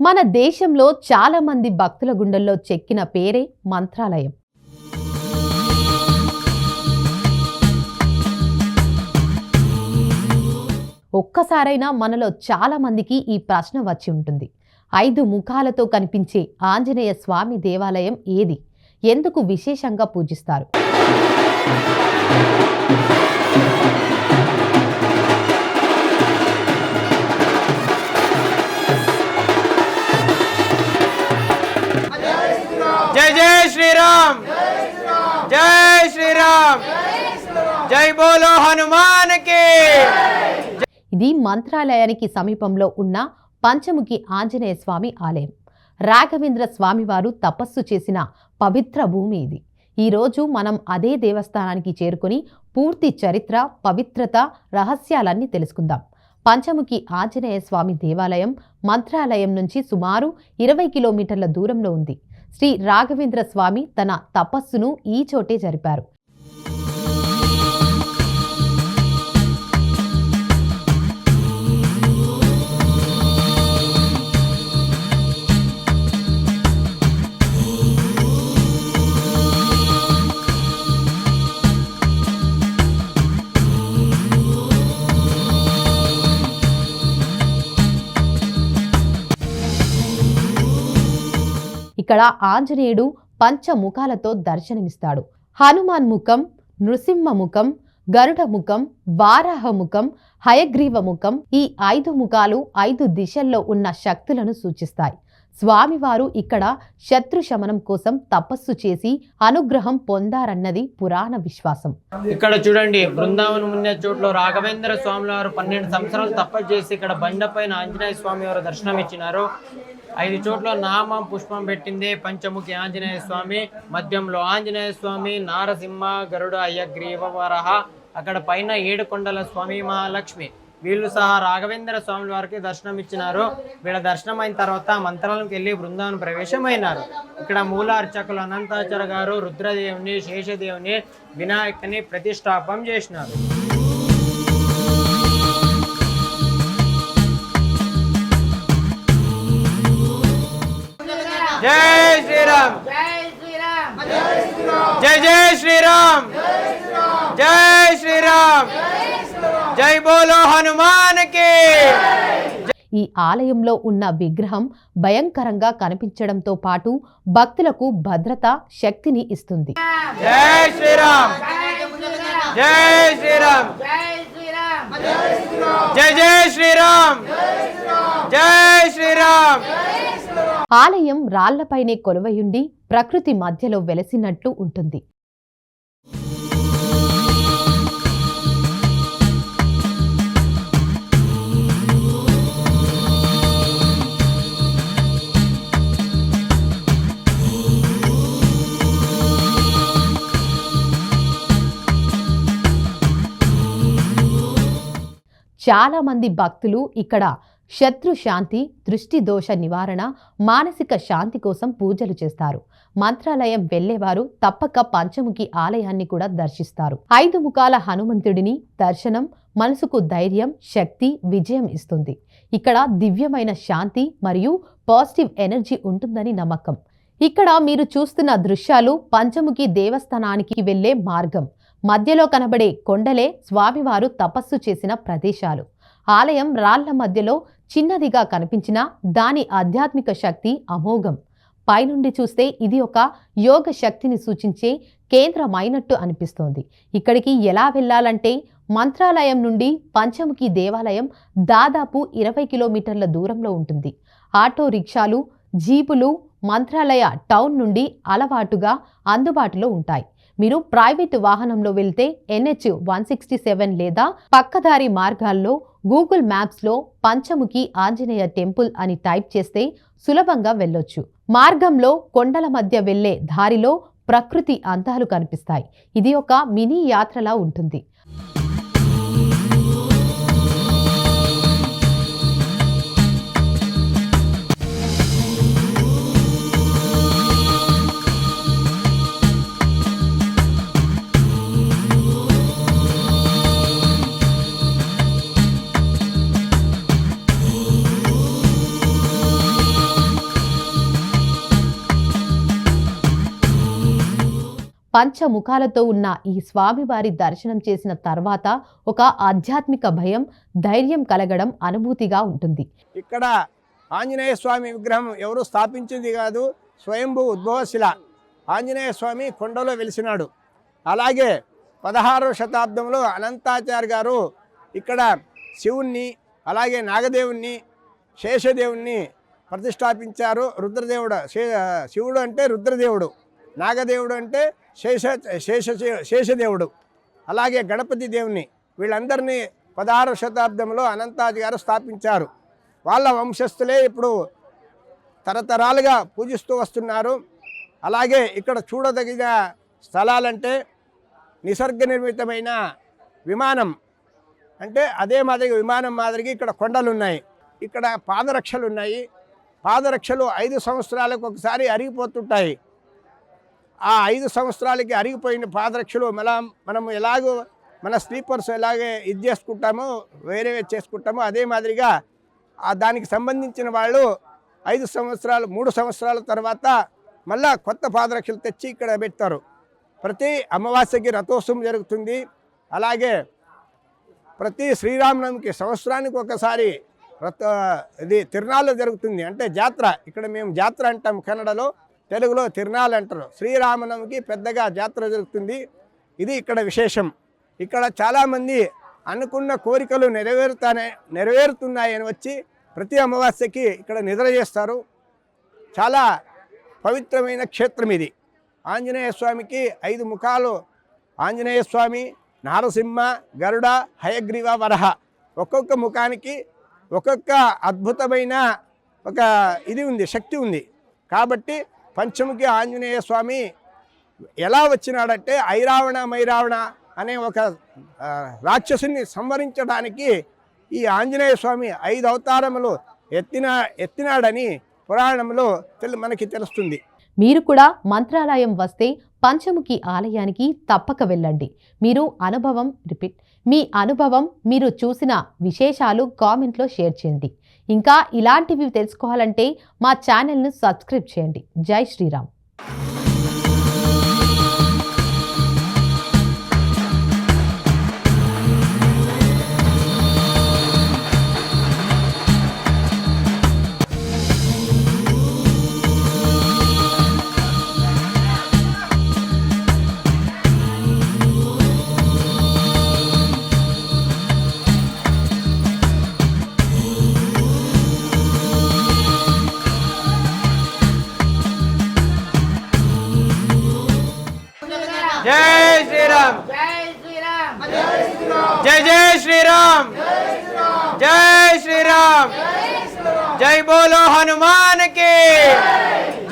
మన దేశంలో చాలా మంది భక్తుల గుండెల్లో చెక్కిన పేరే మంత్రాలయం. ఒక్కసారైనా మనలో చాలా మందికి ఈ ప్రశ్న వచ్చి ఉంటుంది. ఐదు ముఖాలతో కనిపించే ఆంజనేయ స్వామి దేవాలయం ఏది? ఎందుకు విశేషంగా పూజిస్తారు? శ్రీరామ్. జై బోలో హనుమాన్కి. ఇది మంత్రాలయానికి సమీపంలో ఉన్న పంచముఖి ఆంజనేయ స్వామి ఆలయం. రాఘవేంద్ర స్వామివారు తపస్సు చేసిన పవిత్ర భూమి ఇది. ఈరోజు మనం అదే దేవస్థానానికి చేరుకొని పూర్తి చరిత్ర పవిత్రత రహస్యాలన్నీ తెలుసుకుందాం. పంచముఖి ఆంజనేయ స్వామి దేవాలయం మంత్రాలయం నుంచి సుమారు ఇరవై కిలోమీటర్ల దూరంలో ఉంది. శ్రీ రాఘవేంద్ర స్వామి తన తపస్సును ఈ చోటే జరిపారు. ఇక్కడ ఆంజనేయుడు పంచముఖాలతో దర్శనమిస్తాడు. హనుమాన్ ముఖం నృసింహ ముఖం గరుడ ముఖం వారాహ ముఖం హయగ్రీవ ముఖం ఈ ఐదు ముఖాలు ఐదు దిశల్లో ఉన్న శక్తులను సూచిస్తాయి. స్వామివారు ఇక్కడ శత్రు శమనం కోసం తపస్సు చేసి అనుగ్రహం పొందారన్నది పురాణ విశ్వాసం. ఇక్కడ చూడండి బృందావనం ఉన్న చోట్లో రాఘవేంద్ర స్వామి వారు పన్నెండు సంవత్సరాలు తపస్సు చేసి ఇక్కడ బండపైన ఆంజనేయ స్వామి వారు దర్శనం ఇచ్చినారు. ఐదు చోట్ల నామం పుష్పం పెట్టిందే పంచముఖి ఆంజనేయ స్వామి మధ్యంలో ఆంజనేయ స్వామి నారసింహ గరుడ అయ్యగ్రీవ వరహ అక్కడ పైన ఏడు కొండల స్వామి మహాలక్ష్మి. వీళ్ళు సహా రాఘవేంద్ర స్వామి వారికి దర్శనం ఇచ్చినారు వీళ్ళ దర్శనం అయిన తర్వాత మంత్రాలకు వెళ్ళి బృందావనం ప్రవేశమైనారు. ఇక్కడ మూల అర్చకులు అనంతాచార గారు రుద్రదేవుని శేషదేవుని వినాయకుని ప్రతిష్టాపం చేసినారు. జై శ్రీరామ్. జై జై శ్రీరామ్. జై శ్రీరామ్. జై బోలో హనుమాన్కి ఈ ఆలయంలో ఉన్న విగ్రహం భయంకరంగా కనిపించడంతో పాటు భక్తులకు భద్రత శక్తిని ఇస్తుంది. జై శ్రీరామ్. జై శ్రీరామ్. జై జై శ్రీరామ్. జై శ్రీరామ్. ఆలయం రాళ్ళపైనే కొలువయుండి ప్రకృతి మధ్యలో వెలసినట్లు ఉంటుంది. చాలామంది భక్తులు ఇక్కడ శత్రు శాంతి దృష్టి దోష నివారణ మానసిక శాంతి కోసం పూజలు చేస్తారు. మంత్రాలయం వెళ్ళేవారు తప్పక పంచముఖి ఆలయాన్ని కూడా దర్శిస్తారు. ఐదు ముఖాల హనుమంతుడిని దర్శనం మనసుకు ధైర్యం శక్తి విజయం ఇస్తుంది. ఇక్కడ దివ్యమైన శాంతి మరియు పాజిటివ్ ఎనర్జీ ఉంటుందని నమ్మకం. ఇక్కడ మీరు చూస్తున్న దృశ్యాలు పంచముఖి దేవస్థానానికి వెళ్ళే మార్గం. మధ్యలో కనబడే కొండలే స్వామివారు తపస్సు చేసిన ప్రదేశాలు. ఆలయం రాళ్ళ మధ్యలో చిన్నదిగా కనిపించినా దాని ఆధ్యాత్మిక శక్తి అమోఘం. పైనుండి చూస్తే ఇది ఒక యోగ శక్తిని సూచించే కేంద్రమైనట్టు అనిపిస్తోంది. ఇక్కడికి ఎలా వెళ్ళాలంటే మంత్రాలయం నుండి పంచముఖి దేవాలయం దాదాపు ఇరవై కిలోమీటర్ల దూరంలో ఉంటుంది. ఆటో రిక్షాలు జీపులు మంత్రాలయ టౌన్ నుండి అలవాటుగా అందుబాటులో ఉంటాయి. మీరు ప్రైవేట్ వాహనంలో వెళ్తే ఎన్హెచ్ వన్ సిక్స్టీ సెవెన్ లేదా పక్కదారి మార్గాల్లో గూగుల్ మ్యాప్స్లో పంచముఖి ఆంజనేయ టెంపుల్ అని టైప్ చేస్తే సులభంగా వెళ్ళొచ్చు. మార్గంలో కొండల మధ్య వెళ్ళే దారిలో ప్రకృతి అందాలు కనిపిస్తాయి. ఇది ఒక మినీ యాత్రలా ఉంటుంది. పంచముఖాలతో ఉన్న ఈ స్వామివారి దర్శనం చేసిన తర్వాత ఒక ఆధ్యాత్మిక భయం ధైర్యం కలగడం అనుభూతిగా ఉంటుంది. ఇక్కడ ఆంజనేయ స్వామి విగ్రహం ఎవరు స్థాపించింది కాదు స్వయంభూ ఉద్భవశిల ఆంజనేయ స్వామి కొండలో వెలిసినాడు. అలాగే పదహారవ శతాబ్దంలో అనంతాచార్య గారు ఇక్కడ శివుణ్ణి అలాగే నాగదేవుణ్ణి శేషదేవుణ్ణి ప్రతిష్టాపించారు. రుద్రదేవుడు శే శివుడు అంటే రుద్రదేవుడు. నాగదేవుడు అంటే శేష శేష శేషదేవుడు. అలాగే గణపతి దేవుని వీళ్ళందరినీ పదహారవ శతాబ్దంలో అనంతాజీ గారు స్థాపించారు. వాళ్ళ వంశస్థులే ఇప్పుడు తరతరాలుగా పూజిస్తూ వస్తున్నారు. అలాగే ఇక్కడ చూడదగిన స్థలాలంటే నిసర్గ నిర్మితమైన విమానం. అంటే అదే మాదిరిగా విమానం మాదిరిగా ఇక్కడ కొండలు ఉన్నాయి ఇక్కడ పాదరక్షలు ఉన్నాయి పాదరక్షలు ఐదు సంవత్సరాలకు ఒకసారి అరిగిపోతుంటాయి. ఆ ఐదు సంవత్సరాలకి అరిగిపోయిన పాదరక్షలు మళ్ళా మనం ఎలాగో మన స్లీపర్స్ ఎలాగే ఇది చేసుకుంటామో వేరే చేసుకుంటామో అదే మాదిరిగా ఆ దానికి సంబంధించిన వాళ్ళు ఐదు సంవత్సరాలు మూడు సంవత్సరాల తర్వాత మళ్ళా కొత్త పాదరక్షలు తెచ్చి ఇక్కడ పెడతారు. ప్రతి అమావాస్యకి రథోత్సవం జరుగుతుంది. అలాగే ప్రతి శ్రీరామనవమికి సంవత్సరానికి ఒకసారి రథ ఇది తిరునాళ్ళు జరుగుతుంది. అంటే జాతర ఇక్కడ మేము జాతర అంటాం కన్నడలో. తెలుగులో తిరునాళ్ళు అంటారు. శ్రీరామనవమికి పెద్దగా జాతర జరుగుతుంది. ఇది ఇక్కడ విశేషం. ఇక్కడ చాలామంది అనుకున్న కోరికలు నెరవేరుతానే నెరవేరుతున్నాయని వచ్చి ప్రతి అమావాస్యకి ఇక్కడ నిద్ర చేస్తారు. చాలా పవిత్రమైన క్షేత్రం ఇది. ఆంజనేయ స్వామికి ఐదు ముఖాలు. ఆంజనేయ స్వామి నారసింహ గరుడ హయగ్రీవ వరహ. ఒక్కొక్క ముఖానికి ఒక్కొక్క అద్భుతమైన ఒక ఇది ఉంది శక్తి ఉంది. కాబట్టి పంచముఖి ఆంజనేయ స్వామి ఎలా వచ్చినాడంటే ఐరావణ మైరావణ అనే ఒక రాక్షసుని సంవరించడానికి ఈ ఆంజనేయ స్వామి ఐదు అవతారములు ఎత్తిన ఎత్తినాడని పురాణంలో మనకి తెలుస్తుంది. మీరు కూడా మంత్రాలయం వస్తే పంచముఖి ఆలయానికి తప్పక వెళ్ళండి. మీరు అనుభవం రిపీట్ మీ అనుభవం మీరు చూసిన విశేషాలు కామెంట్లో షేర్ చేయండి. ఇంకా ఇలాంటివి తెలుసుకోవాలంటే మా ఛానల్ను సబ్స్క్రైబ్ చేయండి. జై శ్రీరామ్. జై శ్రీరామ్ జై జై శ్రీరామ్ జై శ్రీరామ్ జై బోలో హనుమాన్కి